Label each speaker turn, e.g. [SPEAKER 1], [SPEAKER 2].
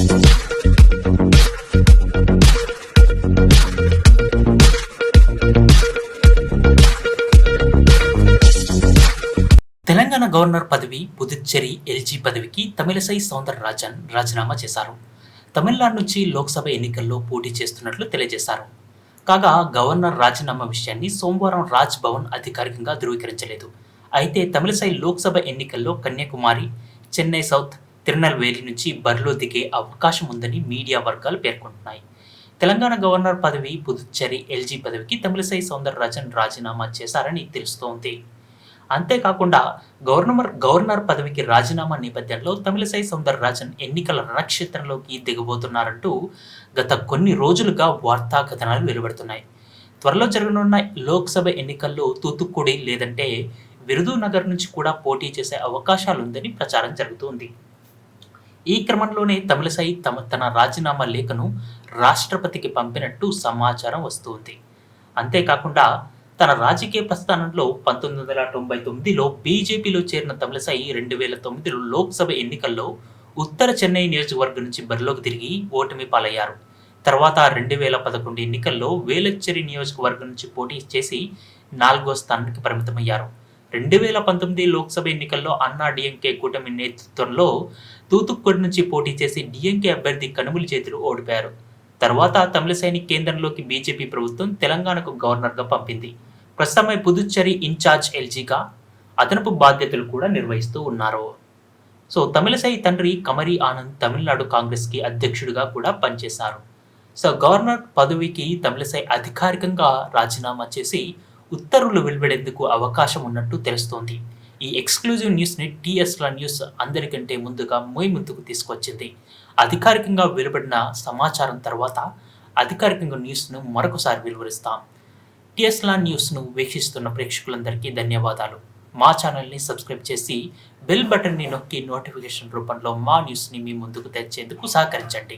[SPEAKER 1] Telangana governor పదవి Puducherry LG పదవికి తమిళసై సౌందరరాజన్ రాజీనామా చేశారు. తమిళనాడు నుంచి లోక్సభ ఎన్నికల్లో పోటీ చేస్తున్నట్లు తెలియజేశారు. కాగా గవర్నర్ రాజీనామా విషయాన్ని సోమవారం రాజ్ భవన్ అధికారికంగా ధృవీకరించలేదు. అయితే తమిళసై లోక్సభ ఎన్నికల్లో కన్యాకుమారి చెన్నై సౌత్ తిరునల్వేలి నుంచి బరిలో దిగే అవకాశం ఉందని మీడియా వర్గాలు పేర్కొంటున్నాయి. తెలంగాణ గవర్నర్ పదవి పుదుచ్చేరి ఎల్జీ పదవికి తమిళసై సౌందరరాజన్ రాజీనామా చేశారని తెలుస్తోంది. అంతేకాకుండా గవర్నర్ గవర్నర్ పదవికి రాజీనామా నేపథ్యంలో తమిళసై సౌందరరాజన్ ఎన్నికల రణక్షేత్రంలోకి దిగబోతున్నారంటూ గత కొన్ని రోజులుగా వార్తా కథనాలు వెలువడుతున్నాయి. త్వరలో జరగనున్న లోక్సభ ఎన్నికల్లో తూతుక్కుడి లేదంటే విరుదునగర్ నుంచి కూడా పోటీ చేసే అవకాశాలుందని ప్రచారం జరుగుతోంది. ఈ క్రమంలోనే తమిళసై తమ తన రాజీనామా లేఖను రాష్ట్రపతికి పంపినట్టు సమాచారం వస్తుంది. అంతేకాకుండా తన రాజకీయ ప్రస్థానంలో పంతొమ్మిది వందల తొంభై తొమ్మిదిలో బీజేపీలో చేరిన తమిళసై రెండు వేల తొమ్మిదిలో లోక్సభ ఎన్నికల్లో ఉత్తర చెన్నై నియోజకవర్గం నుంచి బరిలోకి తిరిగి ఓటమి పాలయ్యారు. తర్వాత రెండు వేల పదకొండు ఎన్నికల్లో వేలచ్చేరి నియోజకవర్గం నుంచి పోటీ చేసి నాలుగో స్థానానికి పరిమితమయ్యారు. రెండు వేల పంతొమ్మిది లోక్సభ ఎన్నికల్లో అన్నా డిఎంకే కూటమి నేతృత్వంలో తూతుక్కుడి నుంచి పోటీ చేసి డిఎంకే అభ్యర్థి కనుమూలి చేతులు ఓడిపారు. తర్వాత తమిళసైని కేంద్రంలోకి బీజేపీ ప్రభుత్వం తెలంగాణకు గవర్నర్గా పంపింది. ప్రస్తుతమై పుదుచ్చేరి ఇన్ఛార్జ్ ఎల్జీగా అదనపు బాధ్యతలు కూడా నిర్వహిస్తూ ఉన్నారు. సో తమిళసై తండ్రి కమరి ఆనంద్ తమిళనాడు కాంగ్రెస్కి అధ్యక్షుడిగా కూడా పనిచేశారు. సో గవర్నర్ పదవికి తమిళసై అధికారికంగా రాజీనామా చేసి ఉత్తర్వులు వెలువడేందుకు అవకాశం ఉన్నట్టు తెలుస్తోంది. ఈ ఎక్స్క్లూజివ్ న్యూస్ని టీఎస్ల న్యూస్ అందరికంటే ముందుగా మొయ్ ముందుకు తీసుకొచ్చింది. అధికారికంగా వెలువడిన సమాచారం తర్వాత అధికారికంగా న్యూస్ను మరొకసారి వెలువరిస్తాం. టీఎస్లా న్యూస్ను వీక్షిస్తున్న ప్రేక్షకులందరికీ ధన్యవాదాలు. మా ఛానల్ని సబ్స్క్రైబ్ చేసి బెల్ బటన్ని నొక్కి నోటిఫికేషన్ రూపంలో మా న్యూస్ని మీ ముందుకు తెచ్చేందుకు సహకరించండి.